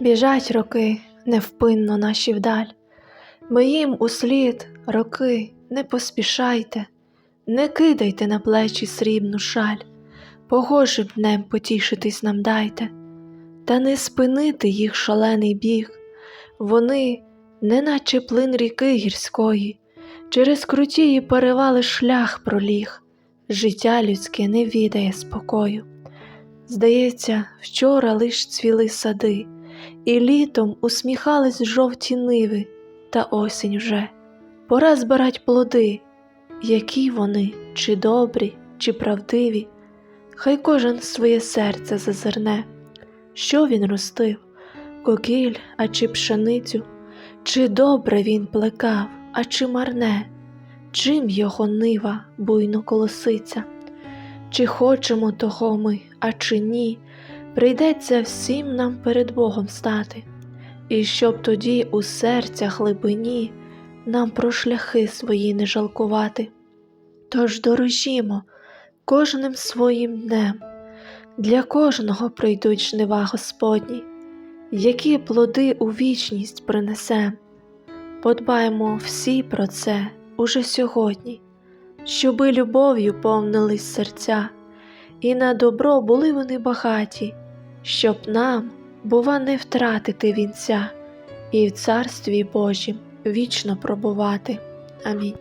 Біжать роки невпинно наші вдаль, ми їм услід роки не поспішайте, не кидайте на плечі срібну шаль, погожим днем потішитись нам дайте, та не спинити їх шалений біг, вони, неначе плин ріки гірської, через крутії перевали шлях проліг, життя людське не відає спокою. Здається, вчора лиш цвіли сади, і літом усміхались жовті ниви, та осінь вже пора збирать плоди, які вони, чи добрі, чи правдиві, хай кожен своє серце зазирне, що він ростив, кокіль, а чи пшеницю, чи добре він плекав, а чи марне, чим його нива буйно колоситься. Чи хочемо того ми, а чи ні, прийдеться всім нам перед Богом стати, і щоб тоді у серця глибині нам про шляхи свої не жалкувати. Тож дорожімо кожним своїм днем, для кожного прийдуть жнива Господні, які плоди у вічність принесем. Подбаймо всі про це уже сьогодні щоби любов'ю повнились серця, і на добро були вони багаті, щоб нам, бува, не втратити вінця, і в царстві Божім вічно пробувати. Амінь.